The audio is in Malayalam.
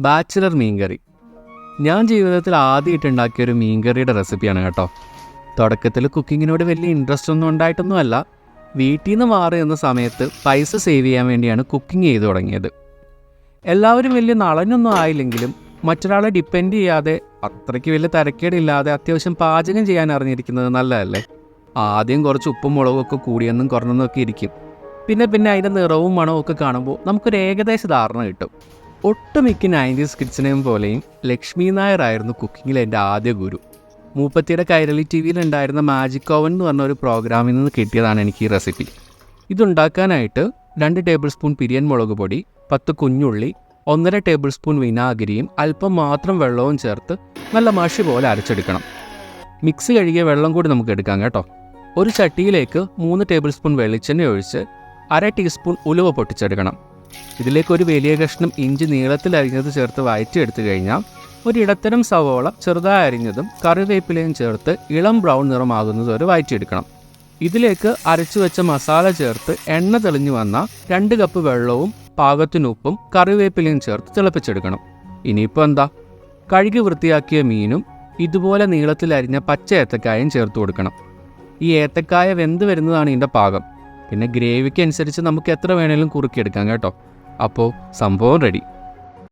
ബാച്ചിലർ മീൻകറി. ഞാൻ ജീവിതത്തിൽ ആദ്യമായിട്ട് ഉണ്ടാക്കിയ ഒരു മീൻകറിയുടെ റെസിപ്പിയാണ് കേട്ടോ. തുടക്കത്തിൽ കുക്കിങ്ങിനോട് വലിയ ഇൻട്രസ്റ്റ് ഒന്നും ഉണ്ടായിട്ടൊന്നുമല്ല. വീട്ടിൽ നിന്ന് മാറി നിന്ന സമയത്ത് പൈസ സേവ് ചെയ്യാൻ വേണ്ടിയാണ് കുക്കിംഗ് ചെയ്തു തുടങ്ങിയത്. എല്ലാവരും വലിയ നളനൊന്നും ആയില്ലെങ്കിലും മറ്റൊരാളെ ഡിപ്പെൻഡ് ചെയ്യാതെ അത്രയ്ക്ക് വലിയ തരക്കേടില്ലാതെ അത്യാവശ്യം പാചകം ചെയ്യാൻ അറിഞ്ഞിരിക്കുന്നത് നല്ലതല്ലേ? ആദ്യം കുറച്ച് ഉപ്പും മുളകും ഒക്കെ കൂടിയെന്നും കുറഞ്ഞെന്നും ഒക്കെ ഇരിക്കും. പിന്നെ പിന്നെ അതിന്റെ നിറവും മണവും ഒക്കെ കാണുമ്പോൾ നമുക്കൊരു ഏകദേശ ധാരണ കിട്ടും. ഒട്ടുമിക്ക നയന്റീസ് കിഡ്സിനെയും പോലെയും ലക്ഷ്മി നായർ ആയിരുന്നു കുക്കിങ്ങിൽ എന്റെ ആദ്യ ഗുരു. മൂപ്പത്തിയുടെ കൈരളി ടി വിയിൽ ഉണ്ടായിരുന്ന മാജിക് ഓവൻ എന്ന് പറഞ്ഞ ഒരു പ്രോഗ്രാമിൽ നിന്ന് കിട്ടിയതാണ് എനിക്ക് ഈ റെസിപ്പി. ഇതുണ്ടാക്കാനായിട്ട് രണ്ട് ടേബിൾ സ്പൂൺ പിരിയൻ മുളക് പൊടി പത്ത് കുഞ്ഞുള്ളി ഒന്നര ടേബിൾ സ്പൂൺ വിനാഗിരിയും അല്പം മാത്രം വെള്ളവും ചേർത്ത് നല്ല മഷി പോലെ അരച്ചെടുക്കണം. മിക്സ് കഴുകിയ വെള്ളം കൂടി നമുക്ക് എടുക്കാം കേട്ടോ. ഒരു ചട്ടിയിലേക്ക് മൂന്ന് ടേബിൾ സ്പൂൺ വെളിച്ചെണ്ണ ഒഴിച്ച് അര ടീസ്പൂൺ ഉലുവ പൊട്ടിച്ചെടുക്കണം. ഇതിലേക്ക് ഒരു വലിയ കഷ്ണം ഇഞ്ചി നീളത്തിൽ അരിഞ്ഞത് ചേർത്ത് വയറ്റിയെടുത്തു കഴിഞ്ഞാൽ ഒരു ഇടത്തരം സവോള ചെറുതായി അരിഞ്ഞതും കറിവേപ്പിലയും ചേർത്ത് ഇളം ബ്രൗൺ നിറമാകുന്നത് വരെ വയറ്റിയെടുക്കണം. ഇതിലേക്ക് അരച്ചു വെച്ച മസാല ചേർത്ത് എണ്ണ തെളിഞ്ഞു വന്ന രണ്ട് കപ്പ് വെള്ളവും പാകത്തിനുപ്പും കറിവേപ്പിലയും ചേർത്ത് തിളപ്പിച്ചെടുക്കണം. ഇനിയിപ്പോൾ എന്താ? കഴുകി വൃത്തിയാക്കിയ മീനും ഇതുപോലെ നീളത്തിൽ അരിഞ്ഞ പച്ച ഏത്തക്കായും ചേർത്ത് കൊടുക്കണം. ഈ ഏത്തക്കായ വെന്ത് വരുന്നതാണ് ഇതിന്റെ പാകം. പിന്നെ ഗ്രേവിക്ക് അനുസരിച്ച് നമുക്ക് എത്ര വേണേലും കുറുക്കിയെടുക്കാം കേട്ടോ. അപ്പോൾ സംഭവം റെഡി